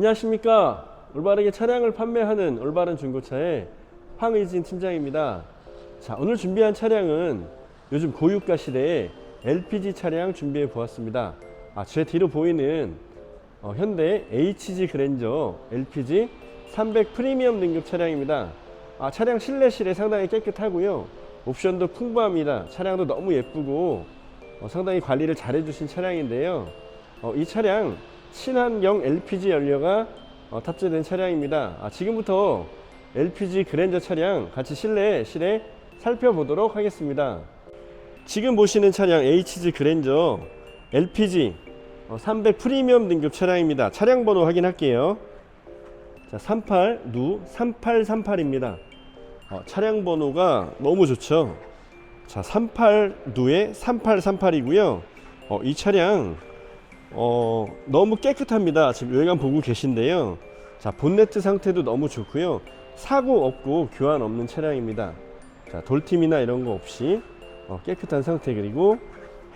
안녕하십니까? 올바르게 차량을 판매하는 올바른 중고차의 황의진 팀장입니다. 자 오늘 준비한 차량은 요즘 고유가 시대에 LPG 차량 준비해 보았습니다. 아, 제 뒤로 보이는 어, 현대 HG 그랜저 LPG 300 프리미엄 등급 차량입니다. 아, 차량 실내실에 상당히 깨끗하고요. 옵션도 풍부합니다. 차량도 너무 예쁘고 어, 상당히 관리를 잘 해주신 차량인데요. 어, 이 차량 친환경 LPG 연료가 어, 탑재된 차량입니다. 아, 지금부터 LPG 그랜저 차량 같이 실내 실에 살펴보도록 하겠습니다. 지금 보시는 차량 HG 그랜저 LPG 300 프리미엄 등급 차량입니다. 차량 번호 확인할게요. 자, 38누 3838입니다. 어, 차량 번호가 너무 좋죠. 자, 38 누에 3838이고요. 어, 이 차량 어, 너무 깨끗합니다. 지금 외관 보고 계신데요. 자, 본네트 상태도 너무 좋고요. 사고 없고 교환 없는 차량입니다. 자, 돌팀이나 이런 거 없이 어, 깨끗한 상태 그리고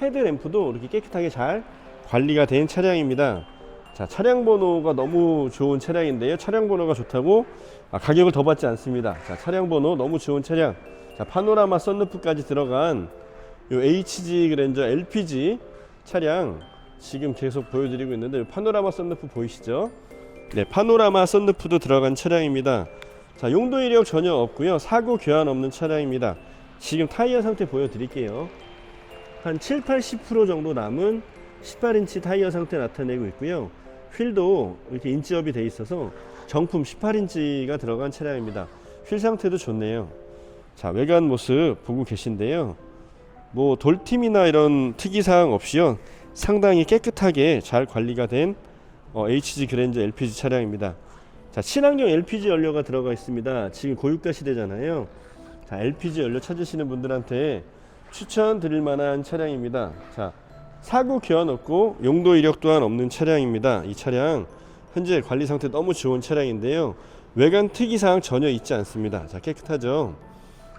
헤드램프도 이렇게 깨끗하게 잘 관리가 된 차량입니다. 자, 차량 번호가 너무 좋은 차량인데요. 차량 번호가 좋다고 아, 가격을 더 받지 않습니다. 자, 차량 번호 너무 좋은 차량. 자, 파노라마 썬루프까지 들어간 요 HG 그랜저 LPG 차량 지금 계속 보여드리고 있는데 파노라마 썬루프 보이시죠? 네, 파노라마 썬루프도 들어간 차량입니다. 자, 용도 이력 전혀 없고요. 사고 교환 없는 차량입니다. 지금 타이어 상태 보여드릴게요. 한 7, 80% 정도 남은 18인치 타이어 상태 나타내고 있고요. 휠도 이렇게 인치업이 돼 있어서 정품 18인치가 들어간 차량입니다. 휠 상태도 좋네요. 자, 외관 모습 보고 계신데요. 뭐 돌팀이나 이런 특이사항 없이요. 상당히 깨끗하게 잘 관리가 된 어, HG 그랜저 LPG 차량입니다. 자, 친환경 LPG 연료가 들어가 있습니다. 지금 고유가 시대잖아요. 자, LPG 연료 찾으시는 분들한테 추천드릴 만한 차량입니다. 자, 사고 교환 없고 용도 이력 또한 없는 차량입니다. 이 차량 현재 관리 상태 너무 좋은 차량인데요. 외관 특이사항 전혀 있지 않습니다. 자, 깨끗하죠.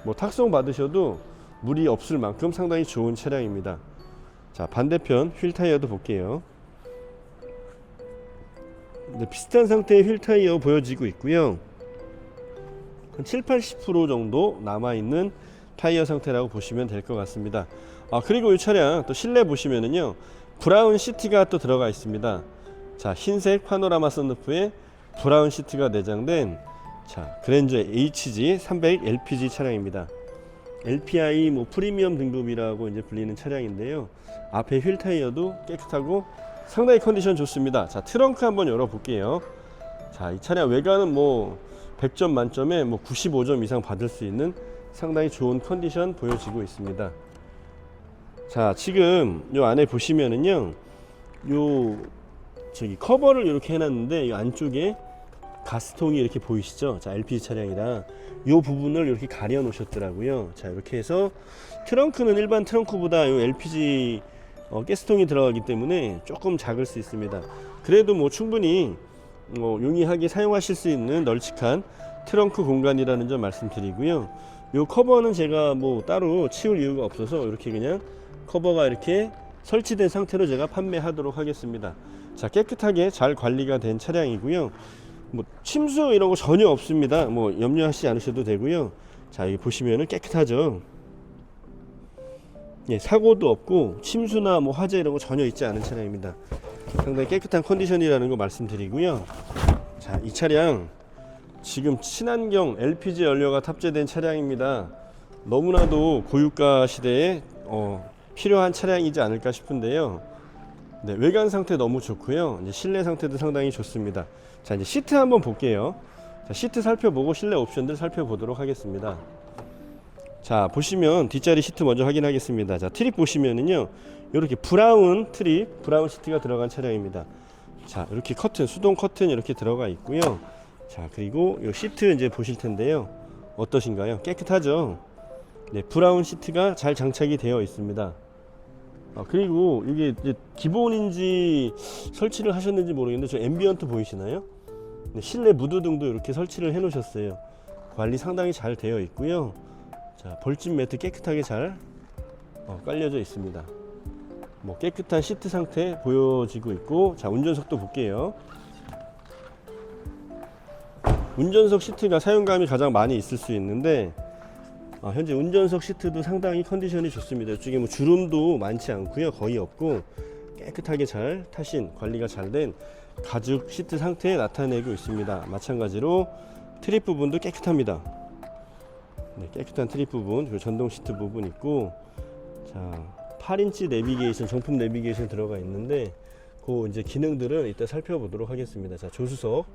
뭐 탁송 받으셔도 물이 없을 만큼 상당히 좋은 차량입니다. 자 반대편 휠 타이어도 볼게요. 네, 비슷한 상태의 휠 타이어 보여지고 있고요. 한 7, 80% 정도 남아 있는 타이어 상태라고 보시면 될 것 같습니다. 아 그리고 이 차량 또 실내 보시면은요 브라운 시트가 또 들어가 있습니다. 자 흰색 파노라마 썬루프에 브라운 시트가 내장된 자 그랜저 HG 300 LPG 차량입니다. LPI 뭐 프리미엄 등급이라고 이제 불리는 차량인데요. 앞에 휠 타이어도 깨끗하고 상당히 컨디션 좋습니다. 자, 트렁크 한번 열어 볼게요. 자, 이 차량 외관은 뭐 100점 만점에 뭐 95점 이상 받을 수 있는 상당히 좋은 컨디션 보여지고 있습니다. 자, 지금 요 안에 보시면은요. 요 저기 커버를 이렇게 해 놨는데 이 안쪽에 가스통이 이렇게 보이시죠? 자, LPG 차량이라 이 부분을 이렇게 가려 놓으셨더라고요. 자, 이렇게 해서 트렁크는 일반 트렁크보다 이 LPG 어, 가스통이 들어가기 때문에 조금 작을 수 있습니다. 그래도 뭐 충분히 뭐 용이하게 사용하실 수 있는 널찍한 트렁크 공간이라는 점 말씀드리고요. 이 커버는 제가 뭐 따로 치울 이유가 없어서 이렇게 그냥 커버가 이렇게 설치된 상태로 제가 판매하도록 하겠습니다. 자, 깨끗하게 잘 관리가 된 차량이고요. 뭐 침수 이런 거 전혀 없습니다. 뭐 염려하시지 않으셔도 되고요. 자 여기 보시면은 깨끗하죠. 예, 사고도 없고 침수나 뭐 화재 이런 거 전혀 있지 않은 차량입니다. 상당히 깨끗한 컨디션이라는 거 말씀드리고요. 자, 이 차량 지금 친환경 LPG 연료가 탑재된 차량입니다. 너무나도 고유가 시대에 어, 필요한 차량이지 않을까 싶은데요. 네, 외관 상태 너무 좋고요. 이제 실내 상태도 상당히 좋습니다. 자, 이제 시트 한번 볼게요. 자, 시트 살펴보고 실내 옵션들 살펴보도록 하겠습니다. 자, 보시면 뒷자리 시트 먼저 확인하겠습니다. 자, 트립 보시면은요. 이렇게 브라운 트립, 브라운 시트가 들어간 차량입니다. 자, 이렇게 커튼, 수동 커튼 이렇게 들어가 있고요. 자, 그리고 이 시트 이제 보실 텐데요. 어떠신가요? 깨끗하죠? 네, 브라운 시트가 잘 장착이 되어 있습니다. 아, 그리고 이게 기본인지 설치를 하셨는지 모르겠는데 저 앰비언트 보이시나요? 네, 실내 무드등도 이렇게 설치를 해 놓으셨어요. 관리 상당히 잘 되어 있고요. 자, 벌집 매트 깨끗하게 잘 어, 깔려져 있습니다. 뭐 깨끗한 시트 상태 보여지고 있고 자 운전석도 볼게요. 운전석 시트가 사용감이 가장 많이 있을 수 있는데 아, 현재 운전석 시트도 상당히 컨디션이 좋습니다. 이쪽에 뭐 주름도 많지 않고요, 거의 없고 깨끗하게 잘 타신 관리가 잘 된 가죽 시트 상태에 나타내고 있습니다. 마찬가지로 트립 부분도 깨끗합니다. 네, 깨끗한 트립 부분, 그리고 전동 시트 부분 있고 자 8인치 내비게이션 정품 내비게이션 들어가 있는데 그 이제 기능들을 이따 살펴보도록 하겠습니다. 자 조수석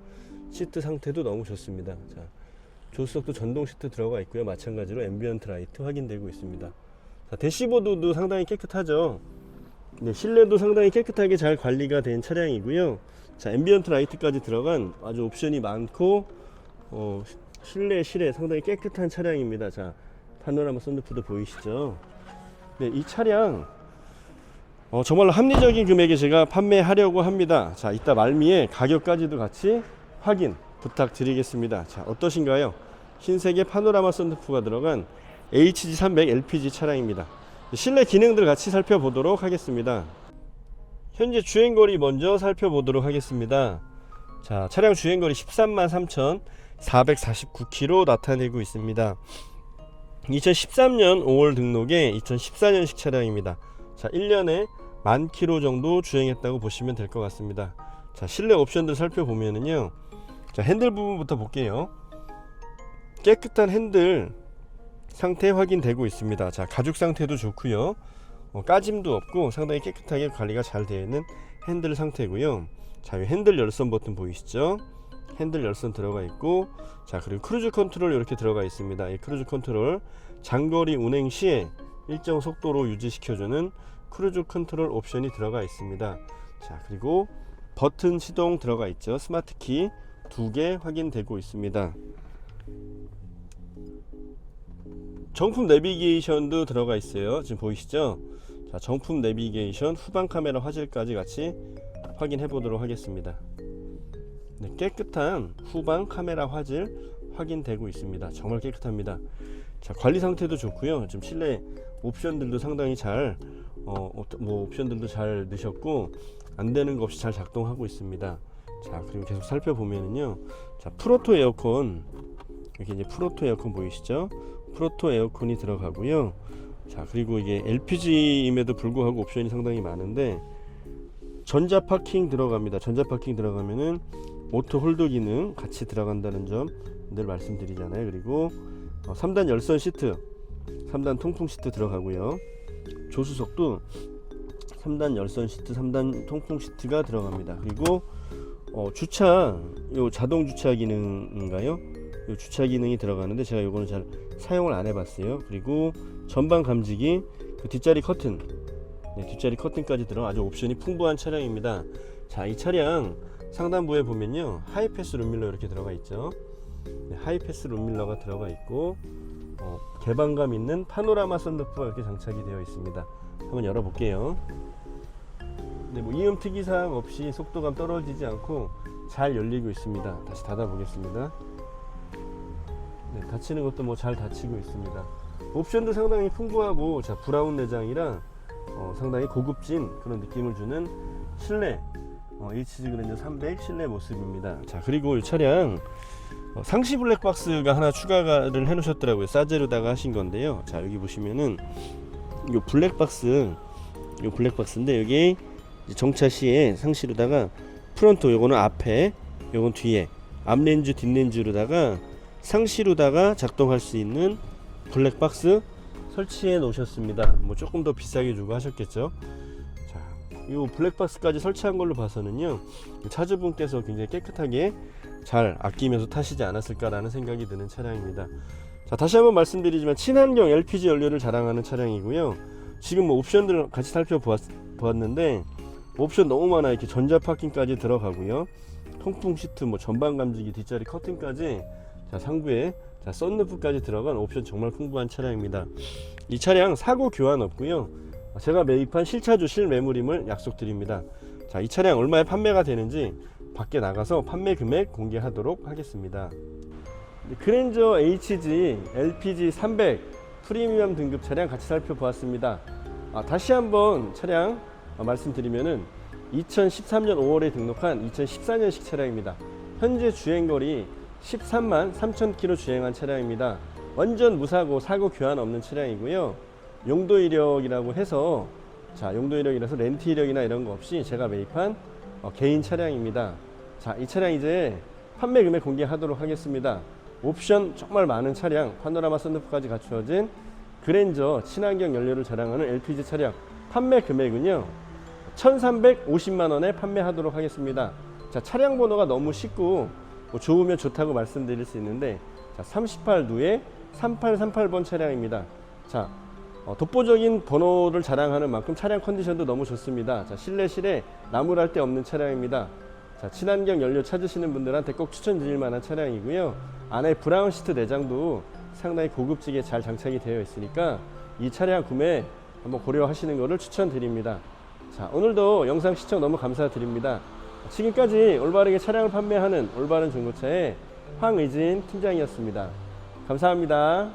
시트 상태도 너무 좋습니다. 자 조수석도 전동 시트 들어가 있고요. 마찬가지로 앰비언트 라이트 확인되고 있습니다. 자 대시보드도 상당히 깨끗하죠. 네, 실내도 상당히 깨끗하게 잘 관리가 된 차량이고요. 자 앰비언트 라이트까지 들어간 아주 옵션이 많고 어, 실내 실내 상당히 깨끗한 차량입니다. 자 파노라마 썬루프도 보이시죠? 네, 이 차량 어, 정말로 합리적인 금액에 제가 판매하려고 합니다. 자, 이따 말미에 가격까지도 같이 확인 부탁드리겠습니다. 자, 어떠신가요? 흰색의 파노라마 썬루프가 들어간 HG300 LPG 차량입니다. 실내 기능들 같이 살펴보도록 하겠습니다. 현재 주행거리 먼저 살펴보도록 하겠습니다. 자, 차량 주행거리 13만 3,449km 나타내고 있습니다. 2013년 5월 등록의 2014년식 차량입니다. 자, 1년에 만 킬로 정도 주행했다고 보시면 될 것 같습니다. 자, 실내 옵션들 살펴보면은요. 자, 핸들 부분부터 볼게요. 깨끗한 핸들 상태 확인되고 있습니다. 자, 가죽 상태도 좋고요. 어, 까짐도 없고 상당히 깨끗하게 관리가 잘 되어 있는 핸들 상태고요. 자, 이 핸들 열선 버튼 보이시죠? 핸들 열선 들어가 있고 자 그리고 크루즈 컨트롤 이렇게 들어가 있습니다 이 크루즈 컨트롤 장거리 운행 시에 일정 속도로 유지시켜주는 크루즈 컨트롤 옵션이 들어가 있습니다 자 그리고 버튼 시동 들어가 있죠 스마트 키 두 개 확인되고 있습니다 정품 내비게이션도 들어가 있어요 지금 보이시죠 자 정품 내비게이션 후방 카메라 화질까지 같이 확인해 보도록 하겠습니다 네, 깨끗한 후방 카메라 화질 확인되고 있습니다. 정말 깨끗합니다. 자, 관리 상태도 좋고요. 지금 실내 옵션들도 상당히 잘, 어, 어, 뭐 옵션들도 잘 넣으셨고 안 되는 거 없이 잘 작동하고 있습니다. 자, 그리고 계속 살펴보면은요. 자, 프로토 에어컨 여기 이제 프로토 에어컨 보이시죠? 프로토 에어컨이 들어가고요. 자, 그리고 이게 LPG임에도 불구하고 옵션이 상당히 많은데 전자 파킹 들어갑니다. 전자 파킹 들어가면은 오토 홀더 기능 같이 들어간다는 점 늘 말씀드리잖아요. 그리고 어, 3단 열선 시트, 3단 통풍 시트 들어가고요. 조수석도 3단 열선 시트, 3단 통풍 시트가 들어갑니다. 그리고 어, 주차, 요 자동 주차 기능인가요? 요 주차 기능이 들어가는데 제가 요거는 잘 사용을 안 해봤어요. 그리고 전방 감지기, 그 뒷자리 커튼, 네, 뒷자리 커튼까지 들어 아주 옵션이 풍부한 차량입니다. 자, 이 차량 상단부에 보면요 하이패스 룸밀러 이렇게 들어가 있죠 네, 하이패스 룸밀러가 들어가 있고 어, 개방감 있는 파노라마 썬루프가 이렇게 장착이 되어 있습니다 한번 열어볼게요 네, 뭐 이음 특이사항 없이 속도감 떨어지지 않고 잘 열리고 있습니다 다시 닫아 보겠습니다 네, 닫히는 것도 뭐 잘 닫히고 있습니다 옵션도 상당히 풍부하고 자 브라운 내장이라 어, 상당히 고급진 그런 느낌을 주는 실내 어, HG 그랜저 300 실내 모습입니다. 자 그리고 이 차량 어, 상시 블랙박스가 하나 추가를 해놓으셨더라고요. 사제로다가 하신 건데요. 자 여기 보시면은 이 블랙박스, 이 블랙박스인데 여기 정차 시에 상시로다가 프론트 요거는 앞에, 요건 뒤에 앞렌즈 뒷렌즈로다가 상시로다가 작동할 수 있는 블랙박스 설치해 놓으셨습니다. 뭐 조금 더 비싸게 주고 하셨겠죠. 이 블랙박스까지 설치한 걸로 봐서는요 차주분께서 굉장히 깨끗하게 잘 아끼면서 타시지 않았을까라는 생각이 드는 차량입니다 자 다시 한번 말씀드리지만 친환경 LPG 연료를 자랑하는 차량이고요 지금 뭐 옵션들을 같이 살펴보았는데 옵션 너무 많아 이렇게 전자 파킹까지 들어가고요 통풍 시트 뭐 전방 감지기 뒷자리 커튼까지 자 상부에 자 썬루프까지 들어간 옵션 정말 풍부한 차량입니다 이 차량 사고 교환 없고요 제가 매입한 실차주 실매물임을 약속드립니다. 자, 이 차량 얼마에 판매가 되는지 밖에 나가서 판매 금액 공개하도록 하겠습니다. 그랜저 HG LPG 300 프리미엄 등급 차량 같이 살펴보았습니다. 아, 다시 한번 차량 말씀드리면은 2013년 5월에 등록한 2014년식 차량입니다. 현재 주행거리 13만 3천 킬로 주행한 차량입니다. 완전 무사고 사고 교환 없는 차량이고요. 용도 이력이라고 해서 자 용도 이력이라서 렌트 이력이나 이런 거 없이 제가 매입한 어, 개인 차량입니다. 자 이 차량 이제 판매 금액 공개하도록 하겠습니다. 옵션 정말 많은 차량, 파노라마 썬루프까지 갖추어진 그랜저 친환경 연료를 자랑하는 LPG 차량 판매 금액은요 1,350만 원에 판매하도록 하겠습니다. 자 차량 번호가 너무 쉽고 뭐 좋으면 좋다고 말씀드릴 수 있는데 자 38누에 3838번 차량입니다. 자 어, 독보적인 번호를 자랑하는 만큼 차량 컨디션도 너무 좋습니다. 자 실내실에 나무랄 데 없는 차량입니다. 자 친환경 연료 찾으시는 분들한테 꼭 추천드릴 만한 차량이고요. 안에 브라운 시트 내장도 상당히 고급지게 잘 장착이 되어 있으니까 이 차량 구매 한번 고려하시는 것을 추천드립니다. 자 오늘도 영상 시청 너무 감사드립니다. 지금까지 올바르게 차량을 판매하는 올바른 중고차의 황의진 팀장이었습니다. 감사합니다.